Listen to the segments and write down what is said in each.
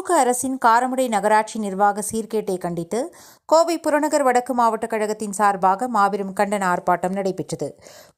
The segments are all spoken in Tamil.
DMK அரசின் காரமடை நகராட்சி நிர்வாக சீர்கேட்டை கண்டித்து கோவை புறநகர் வடக்கு மாவட்ட கழகத்தின் சார்பாக மாபெரும் கண்டன ஆர்ப்பாட்டம் நடைபெற்றது.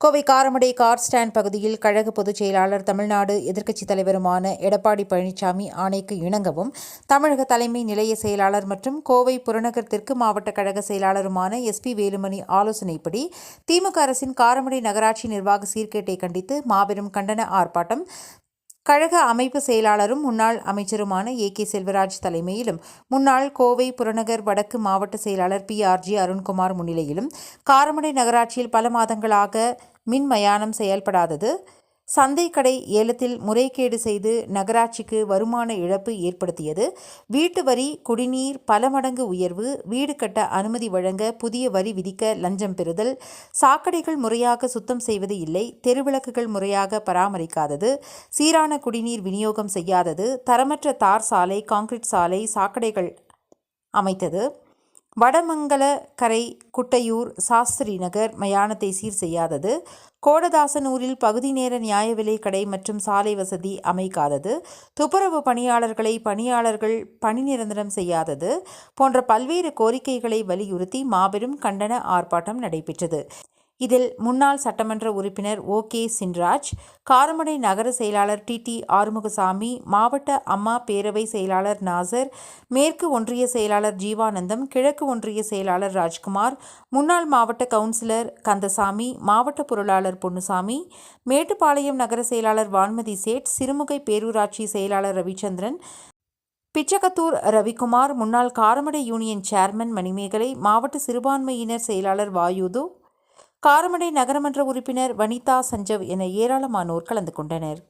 கோவை காரமடை கார் ஸ்டாண்ட் பகுதியில் கழக பொதுச் செயலாளர் தமிழ்நாடு எதிர்க்கட்சித் தலைவருமான எடப்பாடி பழனிசாமி ஆணைக்கு இணங்கவும் தமிழக தலைமை நிலைய செயலாளர் மற்றும் கோவை புறநகர் தெற்கு மாவட்ட கழக செயலாளருமான எஸ்பி வேலுமணி ஆலோசனைப்படி திமுக அரசின் காரமடை நகராட்சி நிர்வாக சீர்கேட்டை கண்டித்து மாபெரும் கண்டன ஆர்ப்பாட்டம் கழக அமைப்பு செயலாளரும் முன்னாள் அமைச்சருமான ஏ கே செல்வராஜ் தலைமையிலும் முன்னாள் கோவை புறநகர் வடக்கு மாவட்ட செயலாளர் பி ஆர்ஜி அருண்குமார் முன்னிலையிலும் காரமடை நகராட்சியில் பல மாதங்களாக மின் மயானம் செயல்படாதது. சந்தைக்கடை ஏலத்தில் முறைகேடு செய்து நகராட்சிக்கு வருமான இழப்பு ஏற்படுத்தியது. வீட்டு வரி குடிநீர் பல மடங்கு உயர்வு வீடு கட்ட அனுமதி வழங்க புதிய வரி விதிக்க லஞ்சம் பெறுதல். சாக்கடைகள் முறையாக சுத்தம் செய்வது இல்லை. தெருவிளக்குகள் முறையாக பராமரிக்காதது. சீரான குடிநீர் விநியோகம் செய்யாதது. தரமற்ற தார் சாலை கான்கிரீட் சாலை சாக்கடைகள் அமைத்தது. வடமங்கல கரை குட்டையூர் சாஸ்திரி நகர் மயானத்தை சீர் செய்யாதது. கோடதாசனூரில் பகுதி நேர நியாய விலை கடை மற்றும் சாலை வசதி அமைக்காதது. துப்புரவு பணியாளர்களை பணியாளர்கள் பணி நிரந்தரம் செய்யாதது போன்ற பல்வேறு கோரிக்கைகளை வலியுறுத்தி மாபெரும் கண்டன ஆர்ப்பாட்டம் நடைபெற்றது. இதில் முன்னாள் சட்டமன்ற உறுப்பினர் ஓ. கே. சின்ராஜ் காரமடை நகர செயலாளர் டி. டி. ஆறுமுகசாமி மாவட்ட அம்மா பேரவை செயலாளர் நாசர் மேற்கு ஒன்றிய செயலாளர் ஜீவானந்தம் கிழக்கு ஒன்றிய செயலாளர் ராஜ்குமார் முன்னாள் மாவட்ட கவுன்சிலர் கந்தசாமி மாவட்ட பொருளாளர் பொன்னுசாமி மேட்டுப்பாளையம் நகர செயலாளர் வான்மதி சேட் சிறுமுகை பேரூராட்சி செயலாளர் ரவிச்சந்திரன் பிச்சகத்தூர் ரவிக்குமார் முன்னாள் காரமடை யூனியன் சேர்மன் மணிமேகலை மாவட்ட சிறுபான்மையினர் செயலாளர் வாயுது காரமடை நகரமன்ற உறுப்பினர் வனிதா சஞ்சவ் என ஏராளமானோர் கலந்து கொண்டனர்.